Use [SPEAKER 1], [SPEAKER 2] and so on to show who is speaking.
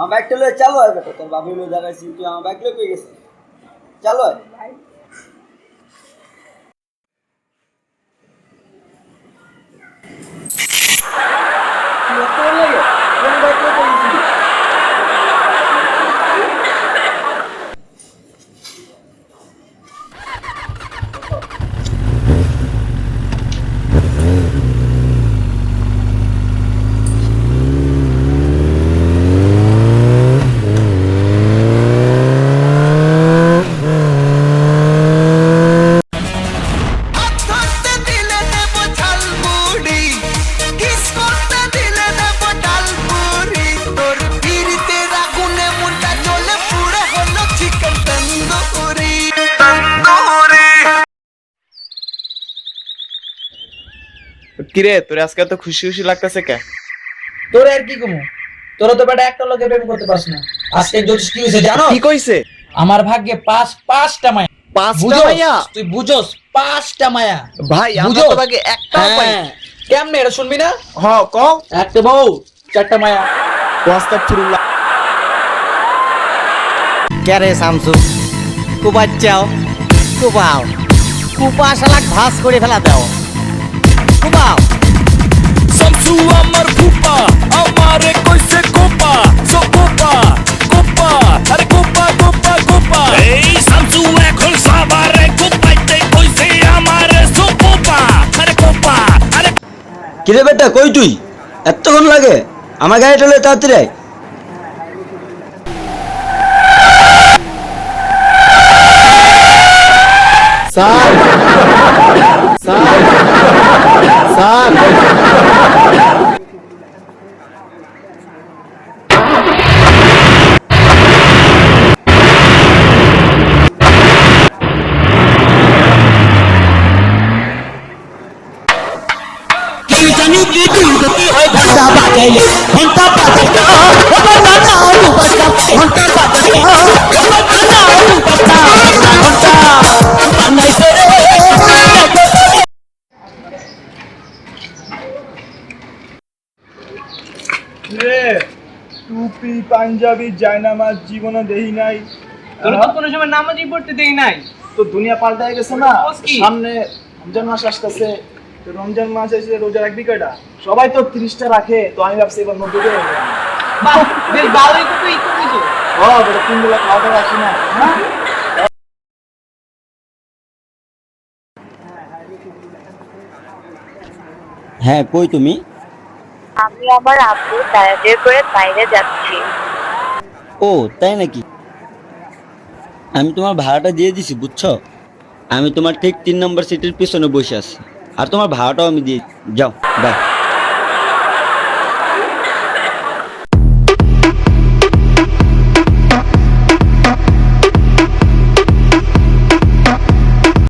[SPEAKER 1] আমার বাইকটা লয়ে চালো হয় বেটা তোর বাবু লয়ে দাঁড়াইছি তুই আমার বাইক লয়ে কই গেছে চালো হয়? তুই
[SPEAKER 2] কিরে তোর আজকে তো খুশি খুশি লাগতেছে কে?
[SPEAKER 3] তোর আর কি কমু? তোরা তো বেটা একটা লোকে প্রেম করতে পারছ না। আজকে জ্যোতিষ কি হয়েছে জানো?
[SPEAKER 2] কি কইছে?
[SPEAKER 3] আমার ভাগ্যে পাঁচ পাঁচটা মায়া।
[SPEAKER 2] পাঁচটা
[SPEAKER 3] বুঝোস?
[SPEAKER 2] মাইয়া
[SPEAKER 3] তুই বুঝোস? পাঁচটা মায়া।
[SPEAKER 2] ভাই আমরা? তো একটাও পাই
[SPEAKER 3] হ্যাঁ। কেমনে এটা শুনবি না?
[SPEAKER 2] হ ক।
[SPEAKER 3] একটা বউ চারটা মায়া।
[SPEAKER 2] ওয়াস্তাগফিরুল্লাহ।
[SPEAKER 4] ক্যারে শামসু? কুবাচ্চাও কুবাও কুপা শালাক ভাস করে ফেলা দাও।
[SPEAKER 5] শামসু আমার ফুপা আমারে কইছে কোপা সো কোপা কোপা আরে কোপা কোপা কোপা। এই শামসু এখন সবারে কোপাইতে কইছে আমারে সো কোপা আরে কোপা আরে
[SPEAKER 1] কিরে বেটা কই তুই? এতক্ষণ লাগে? আমার গাড়িটা লয়ে তাড়াতাড়ি আয়।
[SPEAKER 2] স্যার স্যার
[SPEAKER 6] রে টুপি পাঞ্জাবি জায়নামাজ জীবনে দেহি নাই।
[SPEAKER 3] তোরা তো কোনো সময় নামাজই পড়তে দেই নাই।
[SPEAKER 6] তো দুনিয়া পাল্টায় গেছে না? সামনে রমজান মাস আসতেছে। তো রমজান মাস এসে রোজা রাখবি কয়টা? সবাই তো তিরিশটা রাখে তো আমি ভাবছি এবার নব্বই করে
[SPEAKER 3] বেশ ভালোই তো তুই তো
[SPEAKER 6] ও বেটা তিন বেলা খাওয়া রাখি না? হ্যাঁ?
[SPEAKER 1] হ্যাঁ কই তুমি?
[SPEAKER 7] আমি আমার আব্বু তাড়াতাড়ি করে বাইরে যাচ্ছি।
[SPEAKER 1] ও তাই নাকি? আমি তোমার ভাড়াটা দিয়ে দিছি বুঝছ? আমি তোমার ঠিক তিন নম্বর সিটের পিছনে বসে আছি। আর তোমার ভাড়াটাও আমি দিয়ে যাও বাই